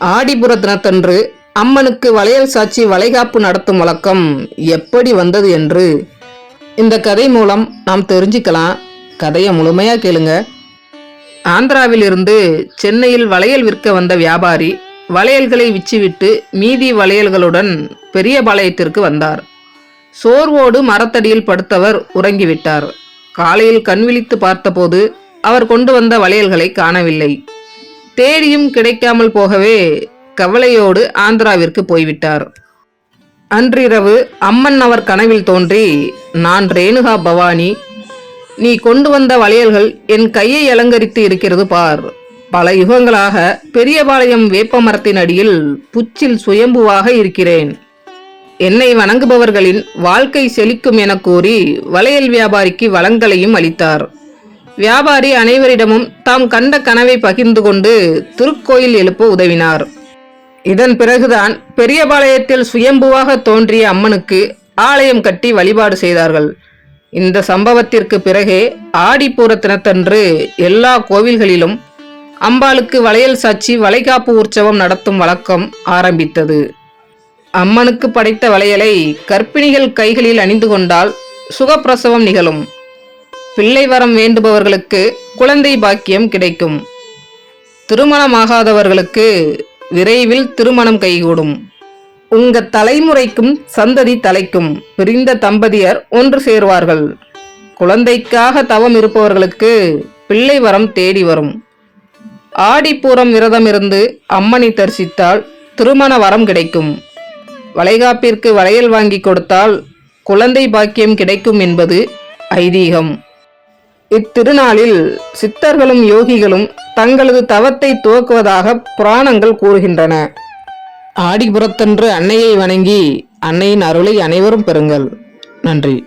ஆடிபுர தினத்தன்று அம்மனுக்கு வளையல் சாட்சி வளைகாப்பு நடத்தும் வழக்கம் எப்படி வந்தது என்று. இந்த கதை மூலம் நாம் தெரிஞ்சுக்கலாம். கதையை முழுமையாக கேளுங்க. ஆந்திராவிலிருந்து சென்னையில் வளையல் விற்க வந்த வியாபாரி வளையல்களை விச்சுவிட்டு மீதி வளையல்களுடன் பெரியபாளையத்திற்கு வந்தார். சோர்வோடு மரத்தடியில் படுத்தவர் உறங்கிவிட்டார். காலையில் கண் விழித்து பார்த்தபோது அவர் கொண்டு வந்த வளையல்களை காணவில்லை. தேடியும் கிடைக்காமல் போகவே கவலையோடு ஆந்திராவிற்கு போய்விட்டார். அன்றிரவு அம்மன் அவர் கனவில் தோன்றி நான் ரேணுகா பவானி நீ கொண்டு வந்த வளையல்கள் என் கையை அலங்கரித்து இருக்கிறது பார். பல யுகங்களாக பெரியபாளையம் வேப்ப மரத்தின் அடியில் புச்சில் சுயம்புவாக இருக்கிறேன். என்னை வணங்குபவர்களின் வாழ்க்கை செழிக்கும் என கூறி வளையல் வியாபாரிக்கு வளங்களையும் அளித்தார். வியாபாரி அனைவரிடமும் தாம் கண்ட கனவை பகிர்ந்து கொண்டு திருக்கோயில் எழுப்ப உதவினார். இதன் பிறகுதான் பெரியபாளையத்தில் சுயம்புவாக தோன்றிய அம்மனுக்கு ஆலயம் கட்டி வழிபாடு செய்தார்கள். இந்த சம்பவத்திற்கு பிறகே ஆடிப்பூர தினத்தன்று எல்லா கோவில்களிலும் அம்பாளுக்கு வளையல் சாட்சி வளைகாப்பு உற்சவம் நடத்தும் வழக்கம் ஆரம்பித்தது. அம்மனுக்கு படைத்த வளையலை கர்ப்பிணிகள் கைகளில் அணிந்து கொண்டால் சுகப்பிரசவம் நிகழும். பிள்ளை வரம் வேண்டுபவர்களுக்கு குழந்தை பாக்கியம் கிடைக்கும். திருமணமாகாதவர்களுக்கு விரைவில் திருமணம் கைகூடும். உங்க தலைமுறைக்கும் சந்ததி தலைக்கும் பிரிந்த தம்பதியர் ஒன்று சேர்வார்கள். குழந்தைக்காக தவம் இருப்பவர்களுக்கு பிள்ளை வரம் தேடி வரும். ஆடிப்பூரம் விரதம் இருந்து அம்மனை தரிசித்தால் திருமண வரம் கிடைக்கும். வளைகாப்பிற்கு வளையல் வாங்கி கொடுத்தால் குழந்தை பாக்கியம் கிடைக்கும் என்பது ஐதீகம். இத்திருநாளில் சித்தர்களும் யோகிகளும் தங்களது தவத்தை துவக்குவதாக புராணங்கள் கூறுகின்றன. ஆடிபுரத்தன்று அன்னையை வணங்கி அன்னையின் அருளை அனைவரும் பெறுங்கள். நன்றி.